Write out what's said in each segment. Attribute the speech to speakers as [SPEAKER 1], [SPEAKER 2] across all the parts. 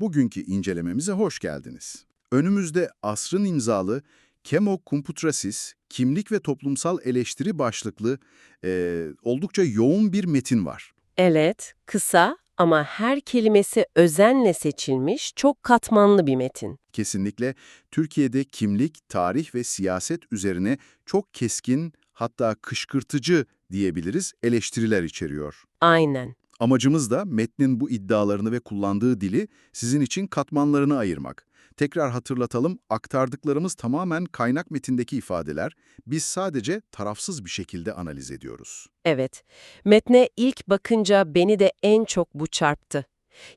[SPEAKER 1] Bugünkü incelememize hoş geldiniz. Önümüzde asrın imzalı Kemo Computrasis, Kimlik ve Toplumsal Eleştiri başlıklı eee, oldukça yoğun bir metin var.
[SPEAKER 2] Evet, kısa ama her kelimesi özenle seçilmiş, çok katmanlı bir metin.
[SPEAKER 1] Kesinlikle Türkiye'de kimlik, tarih ve siyaset üzerine çok keskin, hatta kışkırtıcı diyebiliriz eleştiriler içeriyor.
[SPEAKER 2] Aynen.
[SPEAKER 1] Amacımız da metnin bu iddialarını ve kullandığı dili sizin için katmanlarını ayırmak. Tekrar hatırlatalım, aktardıklarımız tamamen kaynak metindeki ifadeler. Biz sadece tarafsız bir şekilde analiz ediyoruz.
[SPEAKER 2] Evet. Metne ilk bakınca beni de en çok bu çarptı.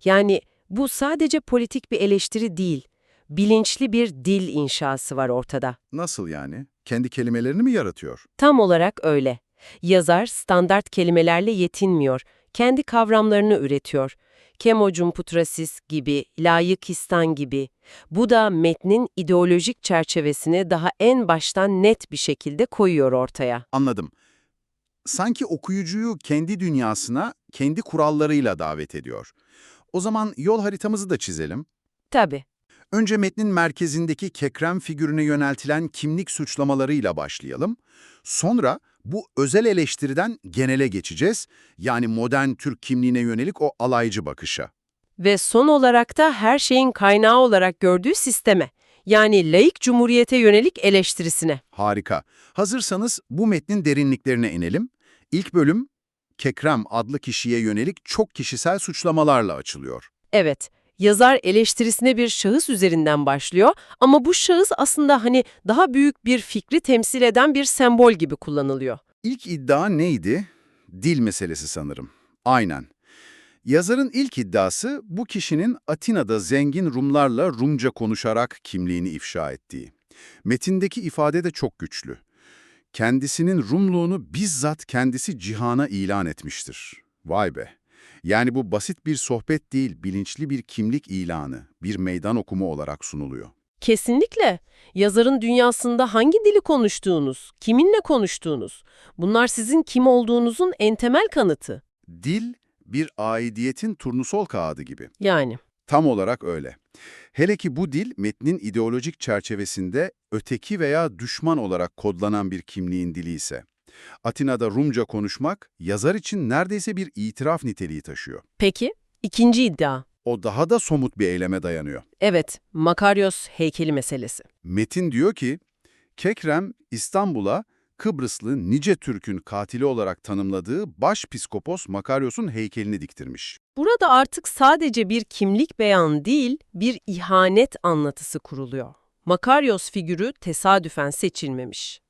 [SPEAKER 2] Yani bu sadece politik bir eleştiri değil, bilinçli bir dil inşası var ortada.
[SPEAKER 1] Nasıl yani? Kendi kelimelerini mi yaratıyor?
[SPEAKER 2] Tam olarak öyle. Yazar standart kelimelerle yetinmiyor, kendi kavramlarını üretiyor. Kemocum putrasis gibi, layıkistan gibi. Bu da metnin ideolojik çerçevesini daha en baştan net bir şekilde koyuyor ortaya.
[SPEAKER 1] Anladım. Sanki okuyucuyu kendi dünyasına, kendi kurallarıyla davet ediyor. O zaman yol haritamızı da çizelim.
[SPEAKER 2] Tabii.
[SPEAKER 1] Önce metnin merkezindeki kekrem figürüne yöneltilen kimlik suçlamalarıyla başlayalım. Sonra bu özel eleştiriden genele geçeceğiz. Yani modern Türk kimliğine yönelik o alaycı bakışa.
[SPEAKER 2] Ve son olarak da her şeyin kaynağı olarak gördüğü sisteme, yani laik cumhuriyete yönelik eleştirisine.
[SPEAKER 1] Harika. Hazırsanız bu metnin derinliklerine inelim. İlk bölüm, Kekrem adlı kişiye yönelik çok kişisel suçlamalarla açılıyor.
[SPEAKER 2] Evet, yazar eleştirisine bir şahıs üzerinden başlıyor ama bu şahıs aslında hani daha büyük bir fikri temsil eden bir sembol gibi kullanılıyor.
[SPEAKER 1] İlk iddia neydi? Dil meselesi sanırım. Aynen. Yazarın ilk iddiası bu kişinin Atina'da zengin Rumlarla Rumca konuşarak kimliğini ifşa ettiği. Metindeki ifade de çok güçlü. Kendisinin Rumluğunu bizzat kendisi cihana ilan etmiştir. Vay be! Yani bu basit bir sohbet değil, bilinçli bir kimlik ilanı, bir meydan okumu olarak sunuluyor.
[SPEAKER 2] Kesinlikle. Yazarın dünyasında hangi dili konuştuğunuz, kiminle konuştuğunuz, bunlar sizin kim olduğunuzun en temel kanıtı.
[SPEAKER 1] Dil, bir aidiyetin turnusol kağıdı gibi.
[SPEAKER 2] Yani.
[SPEAKER 1] Tam olarak öyle. Hele ki bu dil metnin ideolojik çerçevesinde öteki veya düşman olarak kodlanan bir kimliğin dili ise. Atina'da Rumca konuşmak yazar için neredeyse bir itiraf niteliği taşıyor.
[SPEAKER 2] Peki, ikinci iddia.
[SPEAKER 1] O daha da somut bir eyleme dayanıyor.
[SPEAKER 2] Evet, Makarios heykeli meselesi.
[SPEAKER 1] Metin diyor ki, Kekrem İstanbul'a Kıbrıslı nice Türk'ün katili olarak tanımladığı başpiskopos Makaryos'un heykelini diktirmiş.
[SPEAKER 2] Burada artık sadece bir kimlik beyanı değil, bir ihanet anlatısı kuruluyor. Makarios figürü tesadüfen seçilmemiş.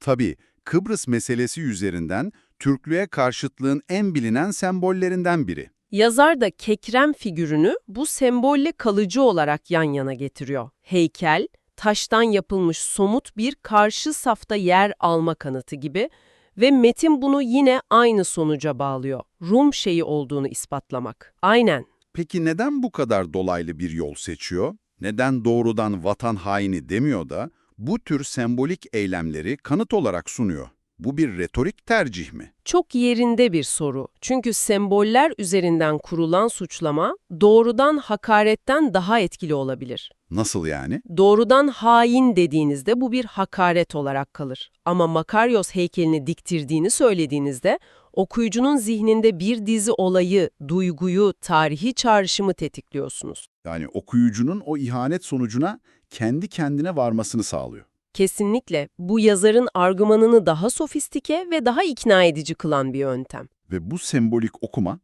[SPEAKER 1] Tabii Kıbrıs meselesi üzerinden Türklüğe karşıtlığın en bilinen sembollerinden biri.
[SPEAKER 2] Yazar da kekrem figürünü bu sembolle kalıcı olarak yan yana getiriyor. Heykel, taştan yapılmış somut bir karşı safta yer alma kanıtı gibi ve metin bunu yine aynı sonuca bağlıyor. Rum şeyi olduğunu ispatlamak. Aynen.
[SPEAKER 1] Peki neden bu kadar dolaylı bir yol seçiyor? Neden doğrudan vatan haini demiyor da bu tür sembolik eylemleri kanıt olarak sunuyor? Bu bir retorik tercih mi?
[SPEAKER 2] Çok yerinde bir soru. Çünkü semboller üzerinden kurulan suçlama doğrudan hakaretten daha etkili olabilir.
[SPEAKER 1] Nasıl yani?
[SPEAKER 2] Doğrudan hain dediğinizde bu bir hakaret olarak kalır. Ama Makaryos heykelini diktirdiğini söylediğinizde okuyucunun zihninde bir dizi olayı, duyguyu, tarihi çağrışımı tetikliyorsunuz.
[SPEAKER 1] Yani okuyucunun o ihanet sonucuna kendi kendine varmasını sağlıyor.
[SPEAKER 2] Kesinlikle bu yazarın argümanını daha sofistike ve daha ikna edici kılan bir yöntem.
[SPEAKER 1] Ve bu sembolik okuma,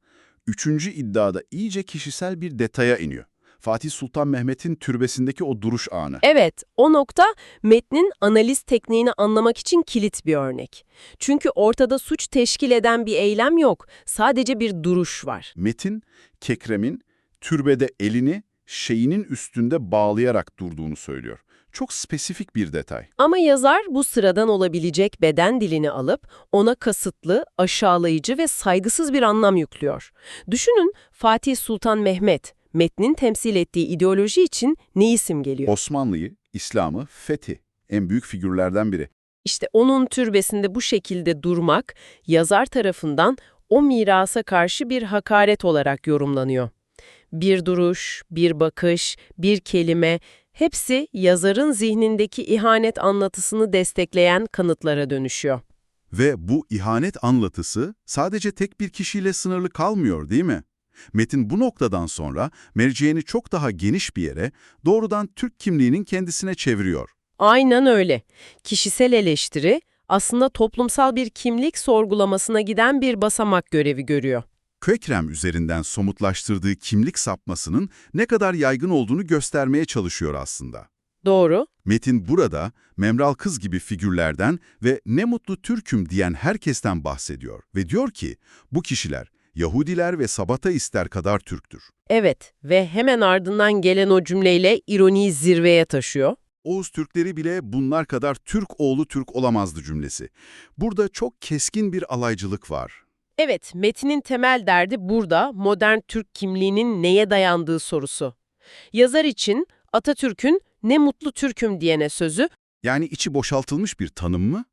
[SPEAKER 1] üçüncü iddiada iyice kişisel bir detaya iniyor. Fatih Sultan Mehmet'in türbesindeki o duruş anı.
[SPEAKER 2] Evet, o nokta metnin analiz tekniğini anlamak için kilit bir örnek. Çünkü ortada suç teşkil eden bir eylem yok, sadece bir duruş var.
[SPEAKER 1] Metin, Kekrem'in türbede elini şeyinin üstünde bağlayarak durduğunu söylüyor. Çok spesifik bir detay.
[SPEAKER 2] Ama yazar bu sıradan olabilecek beden dilini alıp ona kasıtlı, aşağılayıcı ve saygısız bir anlam yüklüyor. Düşünün Fatih Sultan Mehmet, metnin temsil ettiği ideoloji için ne isim geliyor?
[SPEAKER 1] Osmanlı'yı, İslam'ı fethi. En büyük figürlerden biri.
[SPEAKER 2] İşte onun türbesinde bu şekilde durmak yazar tarafından o mirasa karşı bir hakaret olarak yorumlanıyor. Bir duruş, bir bakış, bir kelime, hepsi yazarın zihnindeki ihanet anlatısını destekleyen kanıtlara dönüşüyor.
[SPEAKER 1] Ve bu ihanet anlatısı sadece tek bir kişiyle sınırlı kalmıyor değil mi? Metin bu noktadan sonra merceğini çok daha geniş bir yere, doğrudan Türk kimliğinin kendisine çeviriyor.
[SPEAKER 2] Aynen öyle. Kişisel eleştiri aslında toplumsal bir kimlik sorgulamasına giden bir basamak görevi görüyor.
[SPEAKER 1] Kökrem üzerinden somutlaştırdığı kimlik sapmasının ne kadar yaygın olduğunu göstermeye çalışıyor aslında.
[SPEAKER 2] Doğru.
[SPEAKER 1] Metin burada Memral Kız gibi figürlerden ve ne mutlu Türk'üm diyen herkesten bahsediyor ve diyor ki bu kişiler Yahudiler ve Sabata ister kadar Türktür.
[SPEAKER 2] Evet ve hemen ardından gelen o cümleyle ironiyi zirveye taşıyor.
[SPEAKER 1] Oğuz Türkleri bile bunlar kadar Türk oğlu Türk olamazdı cümlesi. Burada çok keskin bir alaycılık var.
[SPEAKER 2] Evet, metinin temel derdi burada modern Türk kimliğinin neye dayandığı sorusu. Yazar için Atatürk'ün ne mutlu Türk'üm diyene sözü,
[SPEAKER 1] Yani içi boşaltılmış bir tanım mı?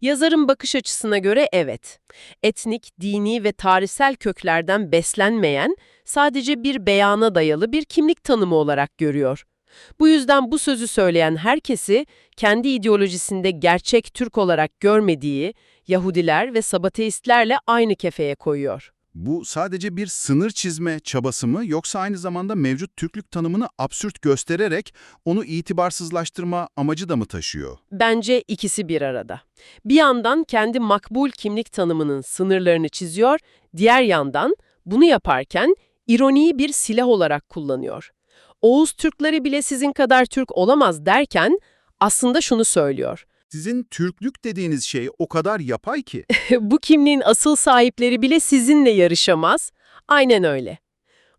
[SPEAKER 2] yazarın bakış açısına göre evet. Etnik, dini ve tarihsel köklerden beslenmeyen, sadece bir beyana dayalı bir kimlik tanımı olarak görüyor. Bu yüzden bu sözü söyleyen herkesi kendi ideolojisinde gerçek Türk olarak görmediği Yahudiler ve Sabateistlerle aynı kefeye koyuyor.
[SPEAKER 1] Bu sadece bir sınır çizme çabası mı yoksa aynı zamanda mevcut Türklük tanımını absürt göstererek onu itibarsızlaştırma amacı da mı taşıyor?
[SPEAKER 2] Bence ikisi bir arada. Bir yandan kendi makbul kimlik tanımının sınırlarını çiziyor, diğer yandan bunu yaparken ironiyi bir silah olarak kullanıyor. Oğuz Türkleri bile sizin kadar Türk olamaz derken aslında şunu söylüyor.
[SPEAKER 1] Sizin Türklük dediğiniz şey o kadar yapay ki.
[SPEAKER 2] Bu kimliğin asıl sahipleri bile sizinle yarışamaz. Aynen öyle.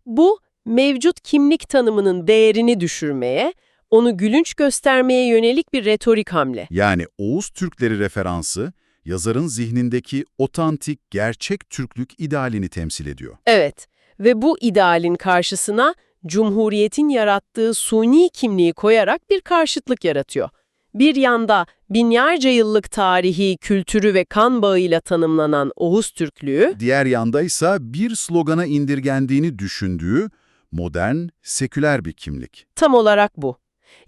[SPEAKER 2] Bu, mevcut kimlik tanımının değerini düşürmeye, onu gülünç göstermeye yönelik bir retorik hamle.
[SPEAKER 1] Yani Oğuz Türkleri referansı, yazarın zihnindeki otantik, gerçek Türklük idealini temsil ediyor.
[SPEAKER 2] Evet ve bu idealin karşısına Cumhuriyet'in yarattığı suni kimliği koyarak bir karşıtlık yaratıyor. Bir yanda binlerce yıllık tarihi, kültürü ve kan bağıyla tanımlanan Oğuz Türklüğü,
[SPEAKER 1] Diğer yandaysa bir slogana indirgendiğini düşündüğü modern, seküler bir kimlik.
[SPEAKER 2] tam olarak bu.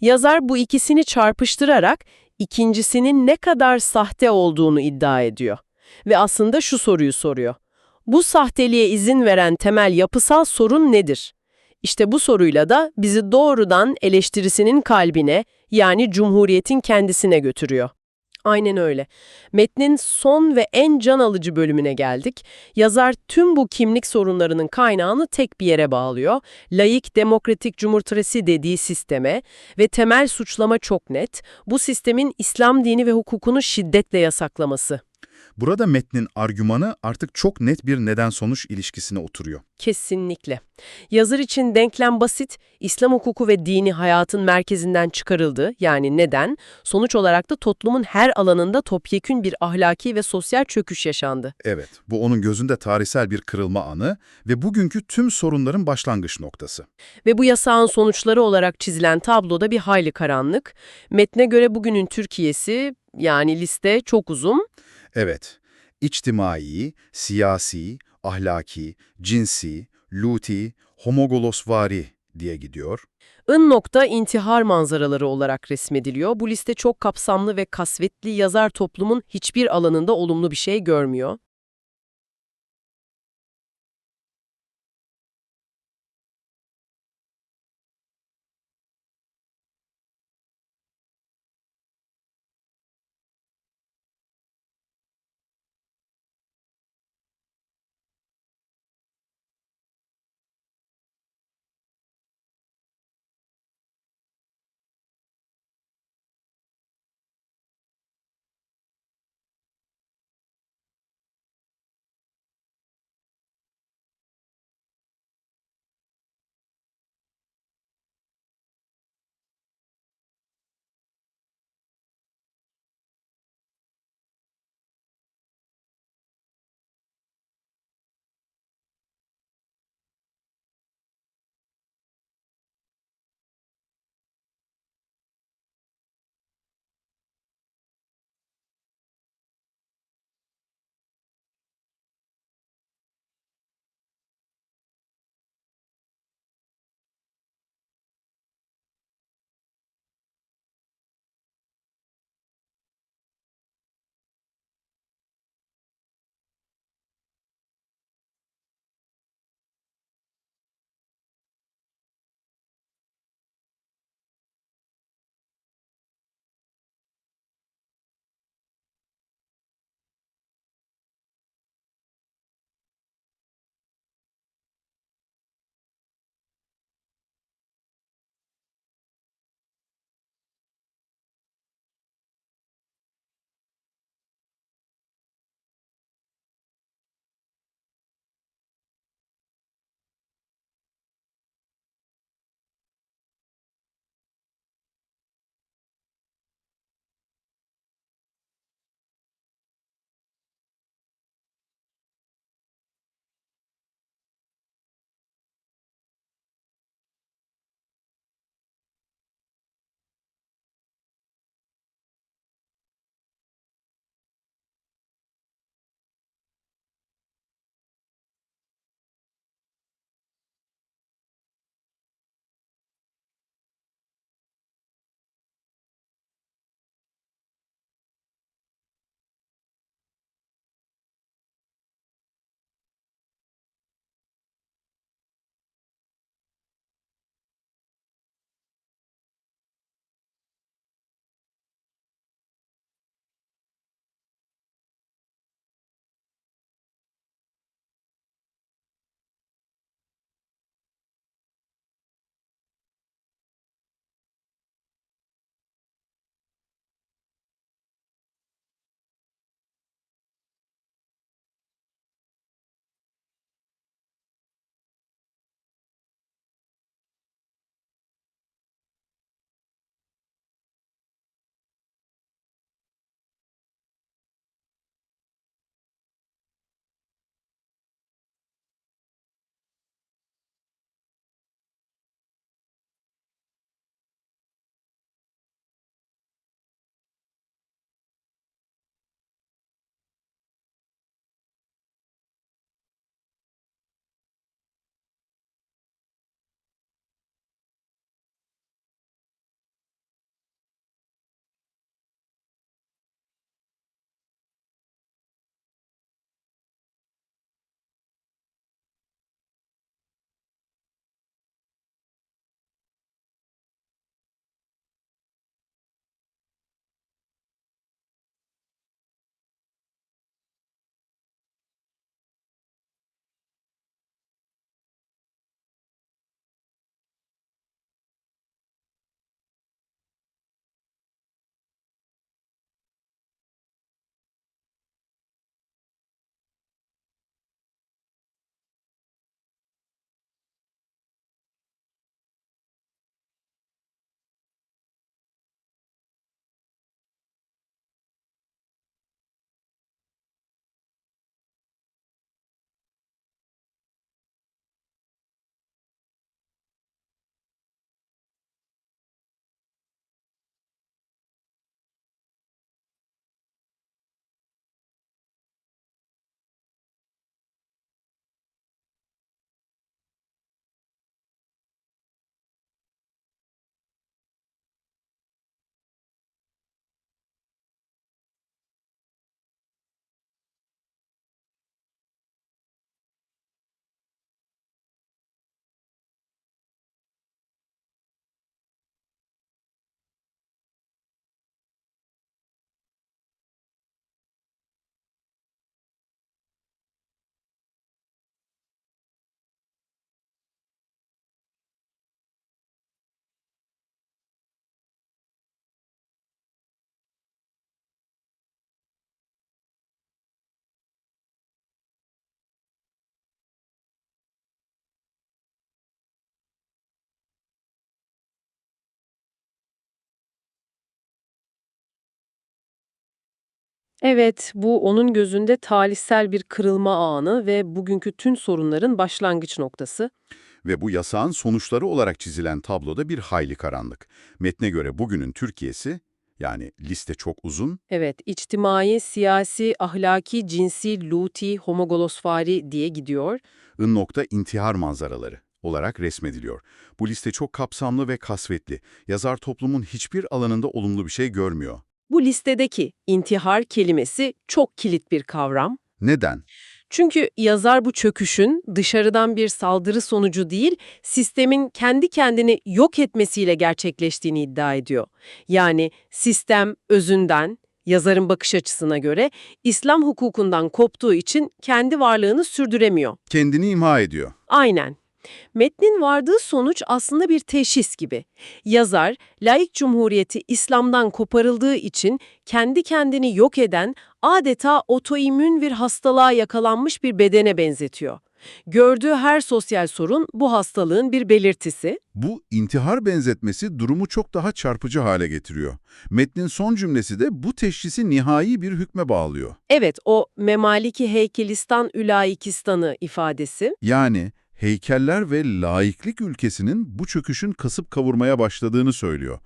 [SPEAKER 2] Yazar bu ikisini çarpıştırarak ikincisinin ne kadar sahte olduğunu iddia ediyor. Ve aslında şu soruyu soruyor. Bu sahteliğe izin veren temel yapısal sorun nedir? İşte bu soruyla da bizi doğrudan eleştirisinin kalbine yani Cumhuriyet'in kendisine götürüyor. Aynen öyle. Metnin son ve en can alıcı bölümüne geldik. Yazar tüm bu kimlik sorunlarının kaynağını tek bir yere bağlıyor. Laik demokratik cumhurtüresi dediği sisteme ve temel suçlama çok net. Bu sistemin İslam dini ve hukukunu şiddetle yasaklaması.
[SPEAKER 1] Burada metnin argümanı artık çok net bir neden-sonuç ilişkisine oturuyor.
[SPEAKER 2] Kesinlikle. Yazar için denklem basit, İslam hukuku ve dini hayatın merkezinden çıkarıldı. Yani neden? Sonuç olarak da toplumun her alanında topyekün bir ahlaki ve sosyal çöküş yaşandı.
[SPEAKER 1] Evet, bu onun gözünde tarihsel bir kırılma anı ve bugünkü tüm sorunların başlangıç noktası.
[SPEAKER 2] Ve bu yasağın sonuçları olarak çizilen tabloda bir hayli karanlık. Metne göre bugünün Türkiye'si, yani liste çok uzun.
[SPEAKER 1] Evet, içtimai, siyasi, ahlaki, cinsi, luti, homogolosvari diye gidiyor.
[SPEAKER 2] Ön nokta intihar manzaraları olarak resmediliyor. Bu liste çok kapsamlı ve kasvetli yazar toplumun hiçbir alanında olumlu bir şey görmüyor. Evet, bu onun gözünde talihsel bir kırılma anı ve bugünkü tüm sorunların başlangıç noktası.
[SPEAKER 1] Ve bu yasağın sonuçları olarak çizilen tabloda bir hayli karanlık. Metne göre bugünün Türkiye'si, yani liste çok uzun,
[SPEAKER 2] Evet, içtimai, siyasi, ahlaki, cinsi, luti, homogolosfari diye gidiyor.
[SPEAKER 1] ın nokta intihar manzaraları olarak resmediliyor. Bu liste çok kapsamlı ve kasvetli. Yazar toplumun hiçbir alanında olumlu bir şey görmüyor.
[SPEAKER 2] Bu listedeki intihar kelimesi çok kilit bir kavram.
[SPEAKER 1] Neden?
[SPEAKER 2] Çünkü yazar bu çöküşün dışarıdan bir saldırı sonucu değil, sistemin kendi kendini yok etmesiyle gerçekleştiğini iddia ediyor. Yani sistem özünden, yazarın bakış açısına göre İslam hukukundan koptuğu için kendi varlığını sürdüremiyor.
[SPEAKER 1] Kendini imha ediyor.
[SPEAKER 2] Aynen. Metnin vardığı sonuç aslında bir teşhis gibi. Yazar, laik cumhuriyeti İslam'dan koparıldığı için kendi kendini yok eden, adeta otoimmün bir hastalığa yakalanmış bir bedene benzetiyor. Gördüğü her sosyal sorun bu hastalığın bir belirtisi.
[SPEAKER 1] Bu intihar benzetmesi durumu çok daha çarpıcı hale getiriyor. Metnin son cümlesi de bu teşhisi nihai bir hükme bağlıyor.
[SPEAKER 2] Evet, o memaliki heykelistan ülaikistanı ifadesi.
[SPEAKER 1] Yani heykeller ve laiklik ülkesinin bu çöküşün kasıp kavurmaya başladığını söylüyor.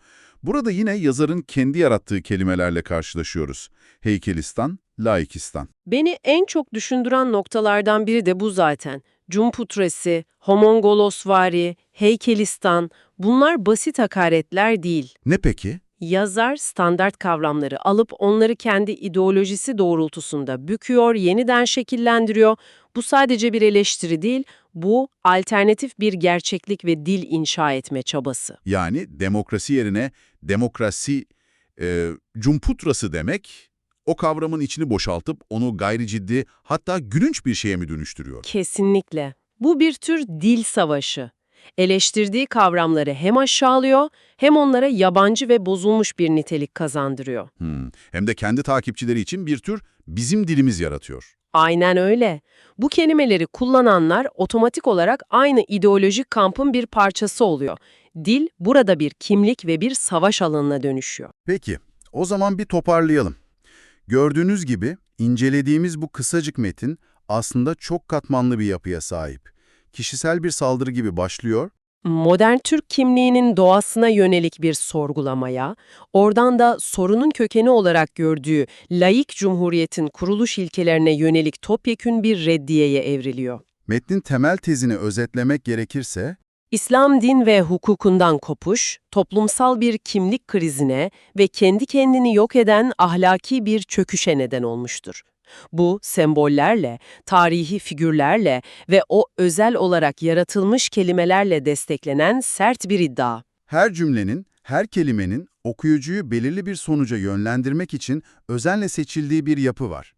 [SPEAKER 1] Burada yine yazarın kendi yarattığı kelimelerle karşılaşıyoruz. Heykelistan, laikistan.
[SPEAKER 2] Beni en çok düşündüren noktalardan biri de bu zaten. Cumputresi, homongolosvari, heykelistan bunlar basit hakaretler değil.
[SPEAKER 1] Ne peki?
[SPEAKER 2] Yazar standart kavramları alıp onları kendi ideolojisi doğrultusunda büküyor, yeniden şekillendiriyor. Bu sadece bir eleştiri değil, bu alternatif bir gerçeklik ve dil inşa etme çabası.
[SPEAKER 1] Yani demokrasi yerine demokrasi, e, cumputrası demek, o kavramın içini boşaltıp onu gayri ciddi hatta gülünç bir şeye mi dönüştürüyor?
[SPEAKER 2] Kesinlikle. Bu bir tür dil savaşı. Eleştirdiği kavramları hem aşağılıyor hem onlara yabancı ve bozulmuş bir nitelik kazandırıyor.
[SPEAKER 1] Hmm. Hem de kendi takipçileri için bir tür bizim dilimiz yaratıyor.
[SPEAKER 2] Aynen öyle. Bu kelimeleri kullananlar otomatik olarak aynı ideolojik kampın bir parçası oluyor. Dil burada bir kimlik ve bir savaş alanına dönüşüyor.
[SPEAKER 1] Peki, o zaman bir toparlayalım. Gördüğünüz gibi incelediğimiz bu kısacık metin aslında çok katmanlı bir yapıya sahip. Kişisel bir saldırı gibi başlıyor,
[SPEAKER 2] Modern Türk kimliğinin doğasına yönelik bir sorgulamaya, oradan da sorunun kökeni olarak gördüğü laik cumhuriyetin kuruluş ilkelerine yönelik topyekün bir reddiyeye evriliyor.
[SPEAKER 1] metnin temel tezini özetlemek gerekirse,
[SPEAKER 2] İslam din ve hukukundan kopuş, toplumsal bir kimlik krizine ve kendi kendini yok eden ahlaki bir çöküşe neden olmuştur. Bu sembollerle, tarihi figürlerle ve o özel olarak yaratılmış kelimelerle desteklenen sert bir iddia.
[SPEAKER 1] her cümlenin, her kelimenin okuyucuyu belirli bir sonuca yönlendirmek için özenle seçildiği bir yapı var.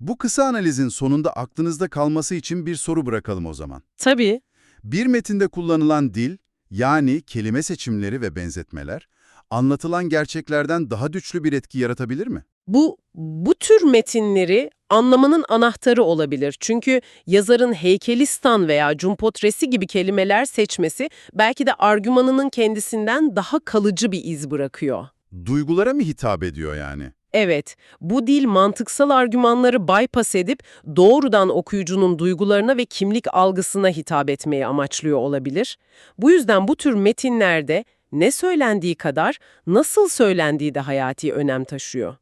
[SPEAKER 1] Bu kısa analizin sonunda aklınızda kalması için bir soru bırakalım o zaman.
[SPEAKER 2] Tabii.
[SPEAKER 1] Bir metinde kullanılan dil, yani kelime seçimleri ve benzetmeler, anlatılan gerçeklerden daha güçlü bir etki yaratabilir mi?
[SPEAKER 2] Bu, bu tür metinleri anlamanın anahtarı olabilir. Çünkü yazarın heykelistan veya cumpotresi gibi kelimeler seçmesi belki de argümanının kendisinden daha kalıcı bir iz bırakıyor.
[SPEAKER 1] Duygulara mı hitap ediyor yani?
[SPEAKER 2] Evet, bu dil mantıksal argümanları bypass edip doğrudan okuyucunun duygularına ve kimlik algısına hitap etmeyi amaçlıyor olabilir. Bu yüzden bu tür metinlerde ne söylendiği kadar nasıl söylendiği de hayati önem taşıyor.